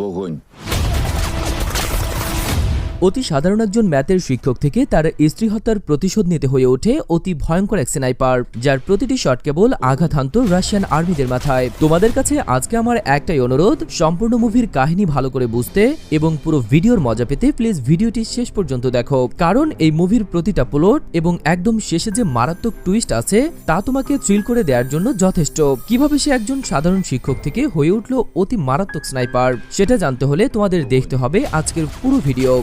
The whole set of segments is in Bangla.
不过。অতি সাধারণ একজন ম্যাথের শিক্ষক থেকে তার স্ত্রী হত্যার প্রতিশোধ নিতে হয়ে ওঠে অতি ভয়ঙ্কর এক স্নাইপার, যার প্রতিটি শট কেবল আঘাত হানত রাশিয়ান আর্মিদের মাথায়। তোমাদের কাছে আজকে আমার একটাই অনুরোধ, সম্পূর্ণ মুভির কাহিনী ভালো করে বুঝতে এবং পুরো ভিডিওর মজা পেতে প্লিজ ভিডিওটি শেষ পর্যন্ত দেখো। কারণ এই মুভির প্রতিটা প্লট এবং একদম শেষে যে মারাত্মক টুইস্ট আছে, তা তোমাকে থ্রিল করে দেওয়ার জন্য যথেষ্ট। কীভাবে সে একজন সাধারণ শিক্ষক থেকে হয়ে উঠল অতি মারাত্মক স্নাইপার, সেটা জানতে হলে তোমাদের দেখতে হবে আজকের পুরো ভিডিও।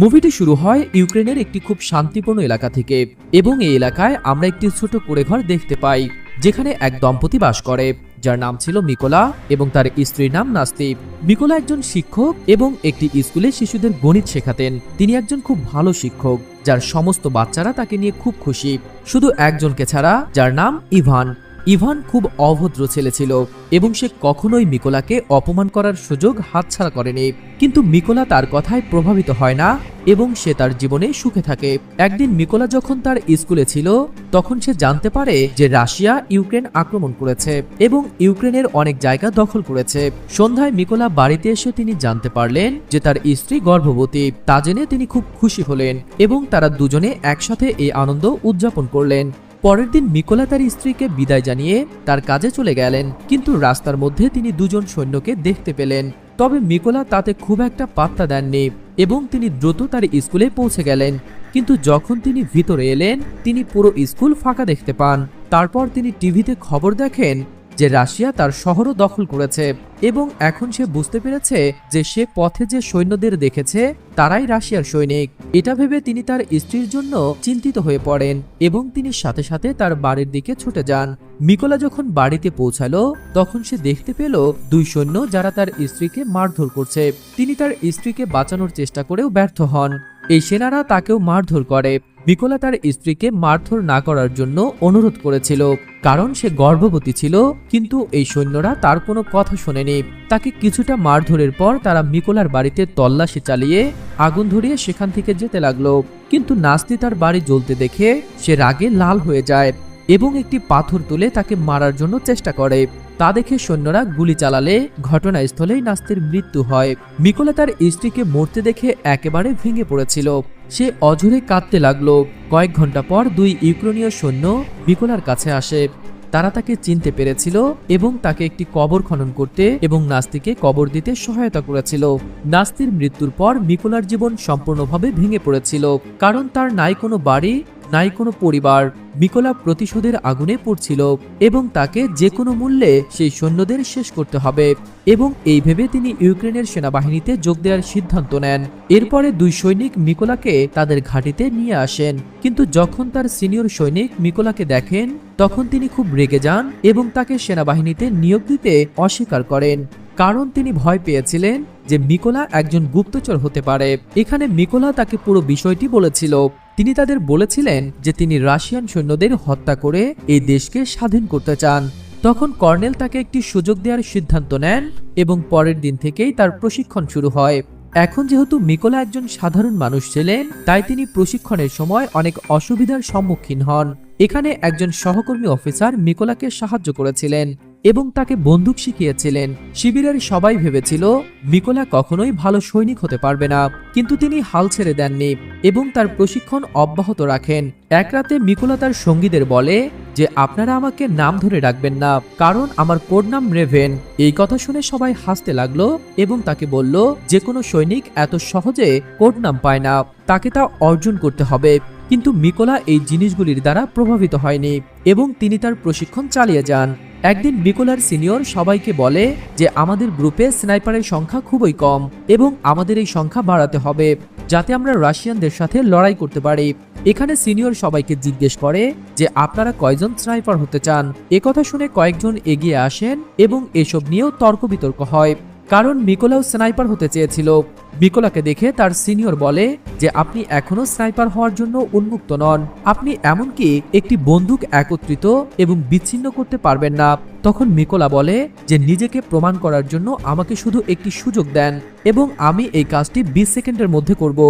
মুভিটি শুরু হয় ইউক্রেনের একটি খুব শান্তিপূর্ণ এলাকা থেকে, এবং এই এলাকায় আমরা একটি ছোট কুড়েঘর দেখতে পাই, যেখানে এক দম্পতি বাস করে, যার নাম ছিল মিকোলা এবং তার স্ত্রীর নাম নাস্তিব মিকোলা একজন শিক্ষক এবং একটি স্কুলে শিশুদের গণিত শেখাতেন। তিনি একজন খুব ভালো শিক্ষক, যার সমস্ত বাচ্চারা তাকে নিয়ে খুব খুশি। শুধু একজনকে ছাড়া, যার নাম ইভান। ইভান খুব অভদ্র ছেলে ছিল এবং সে কখনোই মিকোলাকে অপমান করার সুযোগ হাতছাড়া করেনি। কিন্তু মিকোলা তার কথায় প্রভাবিত হয় না এবং সে তার জীবনে সুখে থাকে। একদিন মিকোলা যখন তার স্কুলে ছিল, তখন সে জানতে পারে যে রাশিয়া ইউক্রেন আক্রমণ করেছে এবং ইউক্রেনের অনেক জায়গা দখল করেছে। সন্ধ্যায় মিকোলা বাড়িতে এসে তিনি জানতে পারলেন যে তার স্ত্রী গর্ভবতী। তা জেনে তিনি খুব খুশি হলেন এবং তারা দুজনে একসাথে এই আনন্দ উদযাপন করলেন। পরের দিন মিকোলা তার স্ত্রীকে বিদায় জানিয়ে তার কাজে চলে গেলেন, কিন্তু রাস্তার মধ্যে তিনি দুজন সৈন্যকে দেখতে পেলেন। তবে মিকোলা তাতে খুব একটা পাত্তা দেননি এবং তিনি দ্রুত তার স্কুলে পৌঁছে গেলেন। কিন্তু যখন তিনি ভিতরে এলেন, তিনি পুরো স্কুল ফাঁকা দেখতে পান। তারপর তিনি টিভিতে খবর দেখেন যে রাশিয়া তার শহরও দখল করেছে এবং এখন সে বুঝতে পেরেছে যে সে পথে যে সৈন্যদের দেখেছে, তারাই রাশিয়ার সৈনিক। এটা ভেবে তিনি তার স্ত্রীর জন্য চিন্তিত হয়ে পড়েন এবং তিনি সাথে সাথে তার বাড়ির দিকে ছুটে যান। মিকোলা যখন বাড়িতে পৌঁছালো, তখন সে দেখতে পেল দুই সৈন্য যারা তার স্ত্রীকে মারধর করছে। তিনি তার স্ত্রীকে বাঁচানোর চেষ্টা করেও ব্যর্থ হন। এই সেনারা তাকেও মারধর করে। মিকোলা তার স্ত্রীকে মারধর না করার জন্য অনুরোধ করেছিল, কারণ সে গর্ভবতী ছিল, কিন্তু এই সৈন্যরা তার কোনো কথা শোনেনি। তাকে কিছুটা মারধরের পর তারা মিকোলার বাড়িতে তল্লাশি চালিয়ে আগুন ধরিয়ে সেখান থেকে যেতে লাগল। কিন্তু নাস্তি তার বাড়ি জ্বলতে দেখে সে রাগে লাল হয়ে যায় এবং একটি পাথর তুলে তাকে মারার জন্য চেষ্টা করে। তা দেখে সৈন্যরা গুলি চালালে ঘটনাস্থলেই নাস্তির মৃত্যু হয়। মিকোলা তার স্ত্রীকে মরতে দেখে একেবারে ভেঙে পড়েছিল। সে অঝরে কাঁদতে লাগল। কয়েক ঘণ্টা পর দুই ইউক্রেনীয় সৈন্য বিকোলার কাছে আসে। তারা তাকে চিনতে পেরেছিল এবং তাকে একটি কবর খনন করতে এবং নাস্তিকে কবর দিতে সহায়তা করেছিল। নাস্তির মৃত্যুর পর মিকোলার জীবন সম্পূর্ণভাবে ভেঙে পড়েছিল, কারণ তার নাই কোনো বাড়ি নাই কোনো পরিবার মিকোলা প্রতিশোধের আগুনে পড়ছিল এবং তাকে যে কোনো মূল্যে সেই সৈন্যদের শেষ করতে হবে এবং এই ভেবে তিনি ইউক্রেনের সেনাবাহিনীতে যোগ দেওয়ার সিদ্ধান্ত নেন। এরপরে দুই সৈনিক মিকোলাকে তাদের ঘাঁটিতে নিয়ে আসেন। কিন্তু যখন তার সিনিয়র সৈনিক মিকোলাকে দেখেন, তখন তিনি খুব রেগে যান এবং তাকে সেনাবাহিনীতে নিয়োগ দিতে অস্বীকার করেন। কারণ তিনি ভয় পেয়েছিলেন যে মিকোলা একজন গুপ্তচর হতে পারে। এখানে মিকোলা তাকে পুরো বিষয়টি বলেছিল তিনি তাদের বলেছিলেন যে তিনি রাশিয়ান সৈন্যদের হত্যা করে এই দেশকে স্বাধীন করতে চান। তখন কর্নেল তাকে একটি সুযোগ দেওয়ার সিদ্ধান্ত নেন এবং পরের দিন থেকেই তার প্রশিক্ষণ শুরু হয়। এখন যেহেতু মিকোলা একজন সাধারণ মানুষ ছিলেন, তাই তিনি প্রশিক্ষণের সময় অনেক অসুবিধার সম্মুখীন হন। এখানে একজন সহকর্মী অফিসার মিকোলাকে সাহায্য করেছিলেন। এবং তাকে বন্দুক শিখিয়েছিলেন। শিবিরের সবাই ভেবেছিল মিকোলা কখনোই ভালো সৈনিক হতে পারবে না, কিন্তু তিনি হাল ছেড়ে দেননি এবং তার প্রশিক্ষণ অব্যাহত রাখেন। এক রাতে মিকোলা তার সঙ্গীদের বলে যে, আপনারা আমাকে নাম ধরে ডাকবেন না, কারণ আমার কোড নাম রেভেন। এই কথা শুনে সবাই হাসতে লাগল এবং তাকে বলল, যে কোনো সৈনিক এত সহজে কোড নাম পায় না, তাকে তা অর্জন করতে হবে। কিন্তু মিকোলা এই জিনিসগুলির দ্বারা প্রভাবিত হয়নি এবং তিনি তার প্রশিক্ষণ চালিয়ে যান। একদিন বিকোলার সিনিয়র সবাইকে বলে যে আমাদের গ্রুপে স্নাইপারের সংখ্যা খুবই কম এবং আমাদের এই সংখ্যা বাড়াতে হবে, যাতে আমরা রাশিয়ানদের সাথে লড়াই করতে পারি। এখানে সিনিয়র সবাইকে জিজ্ঞেস করে যে আপনারা কয়জন স্নাইপার হতে চান? একথা শুনে কয়েকজন এগিয়ে আসেন এবং এসব নিয়েও তর্ক বিতর্ক হয়। কারণ মিকোলাও স্নাইপার হতে চেয়েছিল। মিকোলাকে দেখে তার সিনিয়র বলে যে, আপনি এখনও স্নাইপার হওয়ার জন্য উন্মুক্ত নন। আপনি এমনকি একটি বন্দুক একত্রিত এবং বিচ্ছিন্ন করতে পারবেন না। তখন মিকোলা বলে যে, নিজেকে প্রমাণ করার জন্য আমাকে শুধু একটি সুযোগ দেন। এবং আমি এই কাজটি বিশ সেকেন্ডের মধ্যে করব।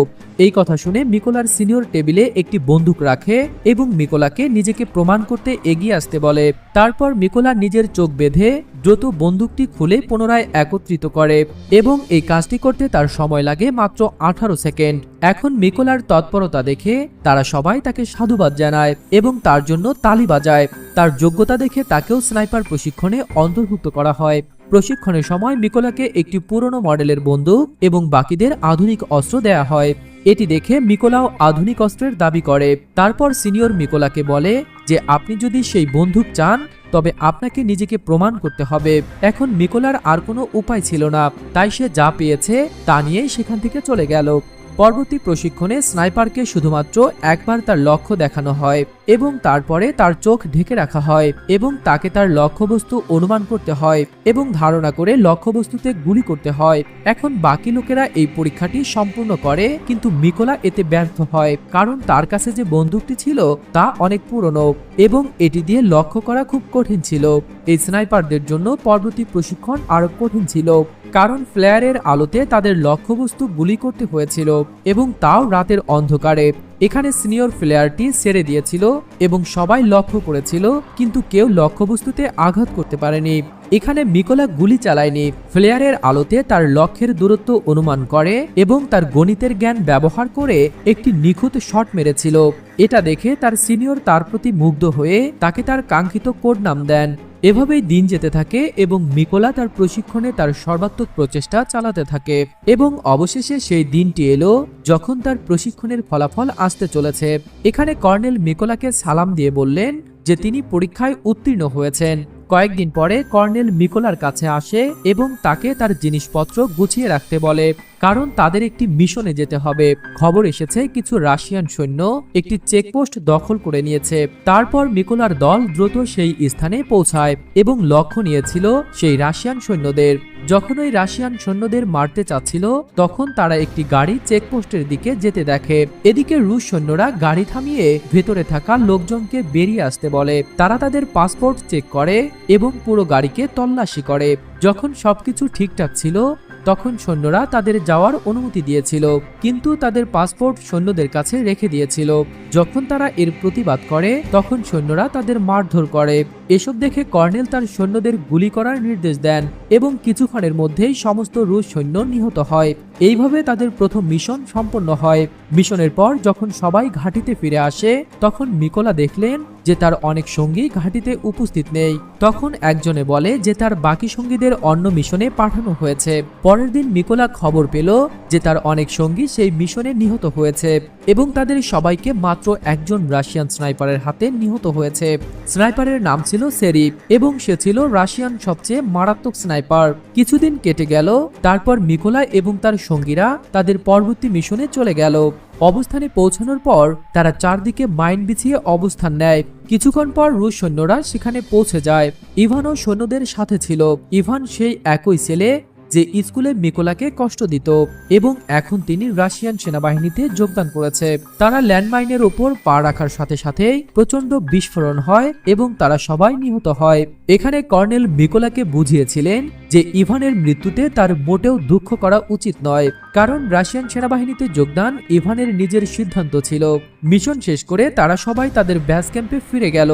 এই কথা শুনে মিকোলার সিনিয়র টেবিলে একটি বন্দুক রাখে এবং মিকোলাকে নিজেকে প্রমাণ করতে এগিয়ে আসতে বলে। তারপর মিকোলা নিজের চোখ বেঁধে দ্রুত বন্দুকটি খুলে পুনরায় একত্রিত করে এবং এই কাজটি করতে তার সময় লাগে মাত্র আঠারো সেকেন্ড। এখন মিকোলার তৎপরতা দেখে তারা সবাই তাকে সাধুবাদ জানায় এবং তার জন্য তালি বাজায়। তার যোগ্যতা দেখে তাকেও স্নাইপার প্রশিক্ষণে অন্তর্ভুক্ত করা হয়। প্রশিক্ষণের সময় মিকোলাকে একটি পুরনো মডেলের বন্দুক এবং বাকিদের আধুনিক অস্ত্র দেয়া হয়। এটি দেখে মিকোলাও আধুনিক অস্ত্রের দাবি করে। তারপর সিনিয়র মিকোলাকে বলে যে, আপনি যদি সেই বন্দুক চান, তবে আপনাকে নিজেকে প্রমাণ করতে হবে। এখন মিকোলার আর কোনো উপায় ছিল না। তাই সে যা পেয়েছে, তা নিয়েই সেখান থেকে চলে গেল। পরবর্তী প্রশিক্ষণে স্নাইপারকে শুধুমাত্র একবার তার লক্ষ্য দেখানো হয়। এবং তারপরে তার চোখ ঢেকে রাখা হয় এবং তাকে তার লক্ষ্যবস্তু অনুমান করতে হয় এবং ধারণা করে লক্ষ্যবস্তুতে গুলি করতে হয়। এখন বাকি লোকেরা এই পরীক্ষাটি সম্পূর্ণ করে, কিন্তু মিকোলা এতে ব্যর্থ হয়, কারণ তার কাছে যে বন্দুকটি ছিল তা অনেক পুরনো এবং এটি দিয়ে লক্ষ্য করা খুব কঠিন ছিল। এই স্নাইপারদের জন্য পরবর্তী প্রশিক্ষণ আরও কঠিন ছিল, কারণ ফ্লেয়ারের আলোতে তাদের লক্ষ্যবস্তু গুলি করতে হয়েছিল এবং তাও রাতের অন্ধকারে। এখানে সিনিয়র প্লেয়ারটি সেরে দিয়েছিল এবং সবাই লক্ষ্য করেছিল, কিন্তু কেউ লক্ষ্যবস্তুতে আঘাত করতে পারেনি। এখানে মিকোলা গুলি চালায়নি ফ্লেয়ারের আলোতে তার লক্ষ্যের দূরত্ব অনুমান করে এবং তার গণিতের জ্ঞান ব্যবহার করে একটি নিখুঁত শট মেরেছিল। এটা দেখে তার সিনিয়র তার প্রতি মুগ্ধ হয়ে তাকে তার কাঙ্ক্ষিত কোড নাম দেন। এভাবেই দিন যেতে থাকে এবং মিকোলা তার প্রশিক্ষণে তার সর্বাত্মক প্রচেষ্টা চালাতে থাকে। এবং অবশেষে সেই দিনটি এলো যখন তার প্রশিক্ষণের ফলাফল আসতে চলেছে। এখানে কর্নেল মিকোলাকে সালাম দিয়ে বললেন যে তিনি পরীক্ষায় উত্তীর্ণ হয়েছেন। কয়েকদিন পরে কর্নেল মিকোলার কাছে আসে এবং তাকে তার জিনিসপত্র গুছিয়ে রাখতে বলে, কারণ তাদের একটি মিশনে যেতে হবে। খবর এসেছে কিছু রাশিয়ান সৈন্য একটি চেকপোস্ট দখল করে নিয়েছে। তারপর মিকোলার দল দ্রুত সেই স্থানে পৌঁছায় এবং লক্ষ্য নিয়েছিল সেই রাশিয়ান সৈন্যদের। যখন ওই রাশিয়ান সৈন্যদের মারতে চাচ্ছিল, তখন তারা একটি গাড়ি চেকপোস্টের দিকে যেতে দেখে। এদিকে রুশ সৈন্যরা গাড়ি থামিয়ে ভেতরে থাকা লোকজনকে বেরিয়ে আসতে বলে। তারা তাদের পাসপোর্ট চেক করে এবং পুরো গাড়িকে তল্লাশি করে। যখন সবকিছু ঠিকঠাক ছিল, তখন সৈন্যরা তাদের যাওয়ার অনুমতি দিয়েছিল, কিন্তু তাদের পাসপোর্ট সৈন্যদের কাছে রেখে দিয়েছিল। যখন তারা এর প্রতিবাদ করে, তখন সৈন্যরা তাদের মারধর করে। এসব দেখে কর্নেল তার সৈন্যদের গুলি করার নির্দেশ দেন এবং কিছুক্ষণের মধ্যেই সমস্ত রুশ সৈন্য নিহত হয়। এইভাবে তাদের প্রথম মিশন সম্পন্ন হয়। মিশনের পর যখন সবাই ঘাঁটিতে ফিরে আসে, তখন মিকোলা দেখলেন যে তার অনেক সঙ্গী ঘাঁটিতে উপস্থিত নেই। তখন একজনে বলে যে তার বাকি সঙ্গীদের অন্য মিশনে পাঠানো হয়েছে। পরের দিন মিকোলা খবর পেল যে তার অনেক সঙ্গী সেই মিশনে নিহত হয়েছে এবং তাদের সবাইকে মাত্র একজন রাশিয়ান স্নাইপারের হাতে নিহত হয়েছে। স্নাইপারের নাম ছিল সেরিপ এবং সে ছিল রাশিয়ান সবচেয়ে মারাত্মক স্নাইপার। কিছুদিন কেটে গেল, তারপর মিকোলা এবং তার সঙ্গীরা তাদের পরবর্তী মিশনে চলে গেল। অবস্থানে পৌঁছানোর পর তারা চারদিকে মাইন বিছিয়ে অবস্থান নেয়। কিছুক্ষণ পর রুশ সৈন্যরা সেখানে পৌঁছে যায়। ইভানও সৈন্যদের সাথে ছিল। ইভান সেই একই ছেলে যে স্কুলে মিকোলাকে কষ্ট দিত এবং এখন তিনি রাশিয়ান সেনাবাহিনীতে যোগদান করেছে। তারা ল্যান্ডমাইনের ওপর পা রাখার সাথে সাথেই প্রচণ্ড বিস্ফোরণ হয় এবং তারা সবাই নিহত হয়। এখানে কর্নেল মিকোলাকে বুঝিয়েছিলেন যে ইভানের মৃত্যুতে তার মোটেও দুঃখ করা উচিত নয়, কারণ রাশিয়ান সেনাবাহিনীতে যোগদান ইভানের নিজের সিদ্ধান্ত ছিল। মিশন শেষ করে তারা সবাই তাদের ব্যাস ক্যাম্পে ফিরে গেল।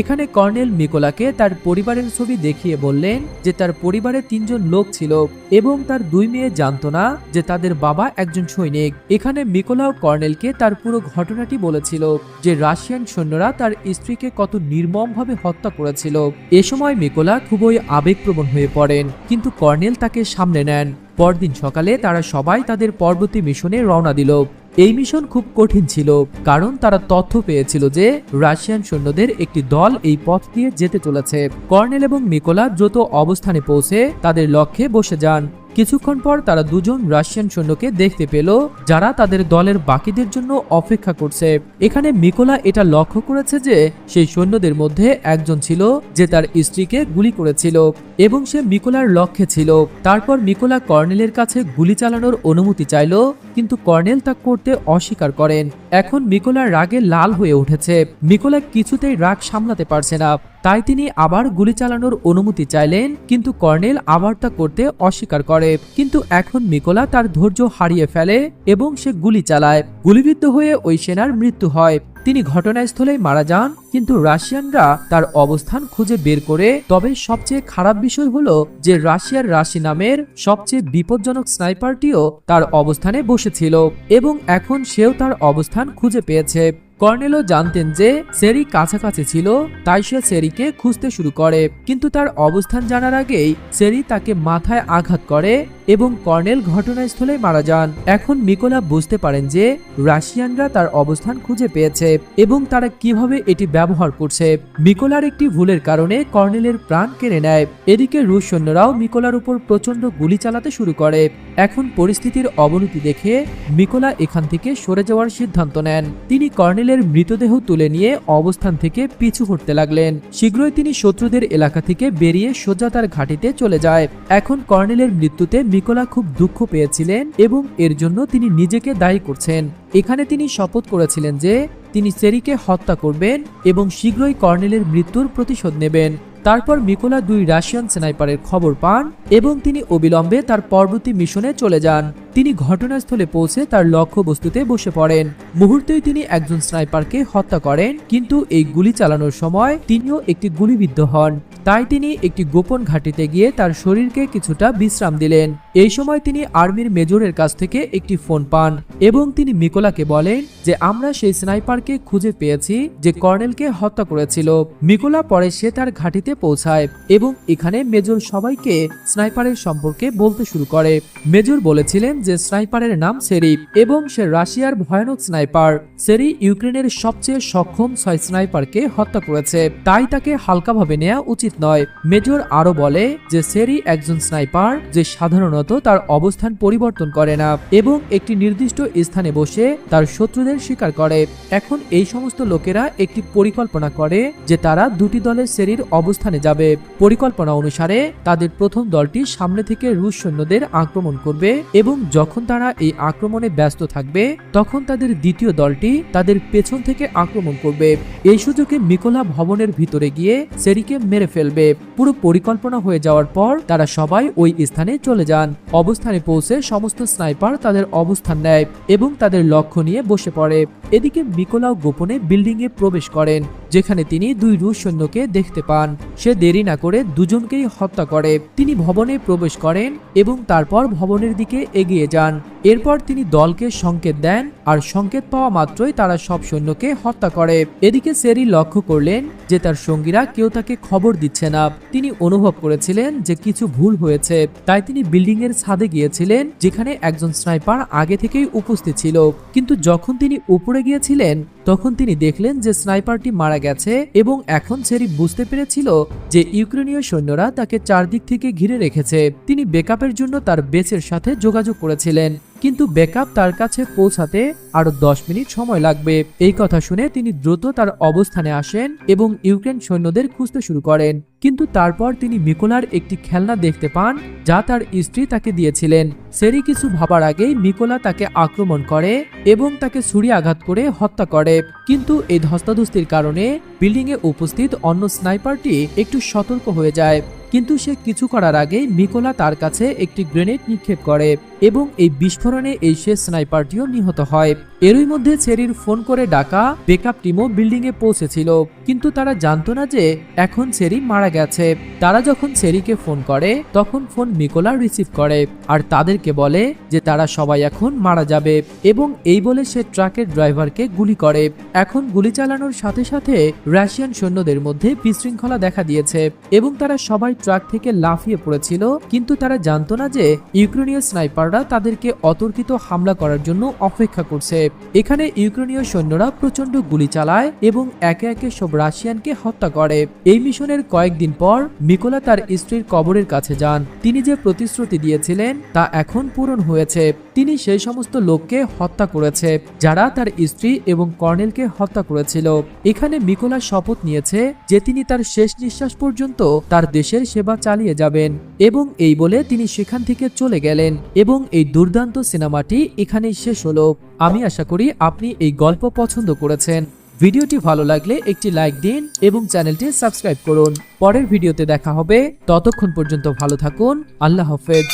এখানে কর্নেল মিকোলাকে তার পরিবারের ছবি দেখিয়ে বললেন যে তার পরিবারে তিনজন লোক ছিল এবং তার দুই মেয়ে জানতো না যে তাদের বাবা একজন সৈনিক। এখানে মিকোলাও কর্নেলকে তার পুরো ঘটনাটি বলেছিল যে রাশিয়ান সৈন্যরা তার স্ত্রীকে কত নির্মমভাবে হত্যা করেছিল। এ সময় মেকোলা খুবই আবেগপ্রবণ হয়ে পড়েন, কিন্তু কর্নেল তাকে সামনে নেন। পরদিন সকালে তারা সবাই তাদের পরবর্তী মিশনে রওনা দিল। এই মিশন খুব কঠিন ছিল, কারণ তারা তথ্য পেয়েছিল যে রাশিয়ান সৈন্যদের একটি দল এই পথ দিয়ে যেতে চলেছে। কর্নেল এবং মিকোলা দ্রুত অবস্থানে পৌঁছে তাদের লক্ষ্যে বসে যান। কিছুক্ষণ পর তারা দুজন রাশিয়ান সৈন্যকে দেখতে পেল, যারা তাদের দলের বাকিদের জন্য অপেক্ষা করছে। এখানে মিকোলা এটা লক্ষ্য করেছে যে সেই সৈন্যদের মধ্যে একজন ছিল যে তার স্ত্রীকে গুলি করেছিল এবং সে মিকোলার লক্ষ্যে ছিল। তারপর মিকোলা কর্নেলের কাছে গুলি চালানোর অনুমতি চাইল, কিন্তু কর্নেল তা করতে অস্বীকার করেন। এখন মিকোলার রাগে লাল হয়ে উঠেছে। মিকোলা কিছুতেই রাগ সামলাতে পারছে না, তাই তিনি আবার গুলি চালানোর অনুমতি চাইলেন, কিন্তু কর্নেল আবার তা করতে অস্বীকার করে কিন্তু এখন মিকোলা তার ধৈর্য হারিয়ে ফেলে এবং সে গুলি চালায়। গুলিবিদ্ধ হয়ে ওই সেনার মৃত্যু হয়। তিনি ঘটনাস্থলেই মারা যান, কিন্তু রাশিয়ানরা তার অবস্থান খুঁজে বের করে, তবে সবচেয়ে খারাপ বিষয় হলো যে রাশিয়ার রাশি নামের সবচেয়ে বিপজ্জনক স্নাইপারটিও তার অবস্থানে বসেছিল, এবং এখন সেও তার অবস্থান খুঁজে পেয়েছে। কর্নেলও জানতেন যে সেরি কাছাকাছি ছিল, তাই সে সেরিকে খুঁজতে শুরু করে। কিন্তু তার অবস্থান জানার আগেই সেরি তাকে মাথায় আঘাত করে এবং কর্নেল ঘটনাস্থলে মারা যান। এখন মিকোলা বুঝতে পারেন যে রাশিয়ানরা তার অবস্থান খুঁজে পেয়েছে এবং তারা কীভাবে এটি ব্যবহার করছে। মিকোলার একটি ভুলের কারণে কর্নেলের প্রাণ কেড়ে নেয়। এদিকে রুশ সৈন্যরাও মিকোলার উপর প্রচণ্ড গুলি চালাতে শুরু করে। এখন পরিস্থিতির অবনতি দেখে মিকোলা এখান থেকে সরে যাওয়ার সিদ্ধান্ত নেন। তিনি কর্নেলের মৃতদেহ তুলে নিয়ে অবস্থান থেকে পিছু হটতে লাগলেন। শীঘ্রই তিনি শত্রুদের এলাকা থেকে বেরিয়ে সোজা তার ঘাটিতে চলে যায়। এখন কর্নেলের মৃত্যুতে মিকোলা খুব দুঃখ পেয়েছিলেন এবং এর জন্য তিনি নিজেকে দায়ী করছেন। এখানে তিনি শপথ করেছিলেন যে তিনি সেরিকে হত্যা করবেন এবং শীঘ্রই কর্নেলের মৃত্যুর প্রতিশোধ নেবেন। তারপর মিকোলা দুই রাশিয়ান স্নাইপারের খবর পান এবং তিনি অবিলম্বে তার পরবর্তী মিশনে চলে যান। তিনি ঘটনাস্থলে পৌঁছে তার লক্ষ্যবস্তুতে বসে পড়েন। মুহূর্তেই তিনি একজন স্নাইপারকে হত্যা করেন, কিন্তু এই গুলি চালানোর সময় তিনিও একটি গুলিবিদ্ধ হন। তাই তিনি একটি গোপন ঘাটিতে গিয়ে তার শরীরকে কিছুটা বিশ্রাম দিলেন। এই সময় তিনি আর্মির মেজরের কাছ থেকে একটি ফোন পান এবং তিনি মিকোলাকে বলেন যে, আমরা সেই স্নাইপারকে খুঁজে পেয়েছি যে কর্নেলকে হত্যা করেছিল। মিকোলা পরে সে তার ঘাটিতে পৌঁছায় এবং এখানে মেজর সবাইকে স্নাইপারের সম্পর্কে বলতে শুরু করে। মেজর বলেছিলেন যে স্নাইপারের নাম সেরি এবং সে রাশিয়ার ভয়ানক স্নাইপার। সেরি ইউক্রেনের সবচেয়ে সক্ষম ছয় স্নাইপারকে হত্যা করেছে। তাই তাকে হালকাভাবে নেওয়া উচিত নয়। মেজর আরও বলে যে সেরি একজন স্নাইপার যে সাধারণত তার অবস্থান পরিবর্তন করে না এবং একটি নির্দিষ্ট স্থানে বসে তার শত্রুদের শিকার করে। এখন এই সমস্ত লোকেরা একটি পরিকল্পনা করে যে তারা দুটি দলের সেরির অবস্থানে যাবে। পরিকল্পনা অনুসারে তাদের প্রথম দলটি সামনে থেকে রুশ সৈন্যদের আক্রমণ করবে এবং যখন তারা এই আক্রমণে ব্যস্ত থাকবে, তখন তাদের দ্বিতীয় দলটি তাদের পেছন থেকে আক্রমণ করবে। এই সুযোগে মিকোলা ভবনের ভিতরে গিয়ে সেরিকে মেরে ফেলবে। পুরো পরিকল্পনা হয়ে যাওয়ার পর তারা সবাই ওই স্থানে চলে যান। অবস্থানে পৌঁছে সমস্ত স্নাইপার তাদের অবস্থান নেয় এবং তাদের লক্ষ্য নিয়ে বসে পড়ে। এদিকে মিকোলাও গোপনে বিল্ডিং এ প্রবেশ করেন, যেখানে তিনি দুই রুশ সৈন্যকে দেখতে পান। সে দেরি না করে দুজনকেই হত্যা করে। তিনি ভবনে প্রবেশ করেন এবং তারপর ভবনের দিকে এগিয়ে যান। এরপর তিনি দলকে সংকেত দেন আর সংকেত পাওয়া মাত্রই তারা সব সৈন্যকে হত্যা করে। এদিকে সেরি লক্ষ্য করলেন যে তার সঙ্গীরা কেউ তাকে খবর দিচ্ছে না। তিনি অনুভব করেছিলেন যে কিছু ভুল হয়েছে। তাই তিনি বিল্ডিং এর ছাদে গিয়েছিলেন, যেখানে একজন স্নাইপার আগে থেকেই উপস্থিত ছিল। কিন্তু যখন তিনি উপরে গিয়েছিলেন তখন তিনি দেখলেন যে স্নাইপারটি মারা গেছে এবং এখন সেরি বুঝতে পেরেছিল যে ইউক্রেনীয় সৈন্যরা তাকে চারদিক থেকে ঘিরে রেখেছে। তিনি বেকআপের জন্য তার বেচের সাথে যোগাযোগ করেছিলেন। কিন্তু ব্যাকআপ তার কাছে পৌঁছাতে আরও দশ মিনিট সময় লাগবে। এই কথা শুনে তিনি দ্রুত তার অবস্থানে আসেন এবং ইউক্রেন সৈন্যদের খুঁজতে শুরু করেন। কিন্তু তারপর তিনি মিকোলার একটি খেলনা দেখতে পান, যা তার স্ত্রী তাকে দিয়েছিলেন। সেরি কিছু ভাবার আগেই মিকোলা তাকে আক্রমণ করে এবং তাকে ছুরি আঘাত করে হত্যা করে। কিন্তু এই ধস্তাধস্তির কারণে বিল্ডিংয়ে উপস্থিত অন্য স্নাইপারটি একটু সতর্ক হয়ে যায়। কিন্তু সে কিছু করার আগে মিকোলা তার কাছে একটি গ্রেনেড নিক্ষেপ করে এবং এই বিস্ফোরণে এই শেষ স্নাইপারটিও নিহত হয়। এরই মধ্যে চেরির ফোন করে ডাকা বেকআপ টিমও বিল্ডিং এ পৌঁছেছিল, কিন্তু তারা জানতো না যে এখন চেরি মারা গেছে। তারা যখন চেরিকে ফোন করে, তখন ফোন মিকোলা রিসিভ করে আর তাদেরকে বলে যে তারা সবাই এখন মারা যাবে এবং এই বলে সে ট্রাকের ড্রাইভারকে গুলি করে। এখন গুলি চালানোর সাথে সাথে রাশিয়ান সৈন্যদের মধ্যে বিশৃঙ্খলা দেখা দিয়েছে এবং তারা সবাই ট্রাক থেকে লাফিয়ে পড়েছিল, কিন্তু তারা জানতো না যে ইউক্রেনীয় স্নাইপাররা তাদেরকে অতর্কিত হামলা করার জন্য অপেক্ষা করছে। এখানে ইউক্রেনীয় সৈন্যরা প্রচণ্ড গুলি চালায় এবং একে একে সব রাশিয়ানকে হত্যা করে। এই মিশনের কয়েকদিন পর মিকোলা তার স্ত্রীর কবরের কাছে যান। তিনি যে প্রতিশ্রুতি দিয়েছিলেন তা এখন পূরণ হয়েছে। তিনি সেই সমস্ত লোককে হত্যা করেছে, যারা তার স্ত্রী এবং কর্নেলকে হত্যা করেছিল। এখানে মিকোলা শপথ নিয়েছে যে তিনি তার শেষ নিঃশ্বাস পর্যন্ত তার দেশের সেবা চালিয়ে যাবেন এবং এই বলে তিনি সেখান থেকে চলে গেলেন এবং এই দুর্দান্ত সিনেমাটি এখানেই শেষ হলো। আমি আশা করি আপনি এই গল্প পছন্দ করেছেন। ভিডিওটি ভালো লাগলে একটি লাইক দিন এবং চ্যানেলটি সাবস্ক্রাইব করুন। পরের ভিডিওতে দেখা হবে। ততক্ষণ পর্যন্ত ভালো থাকুন। আল্লাহ হাফেজ।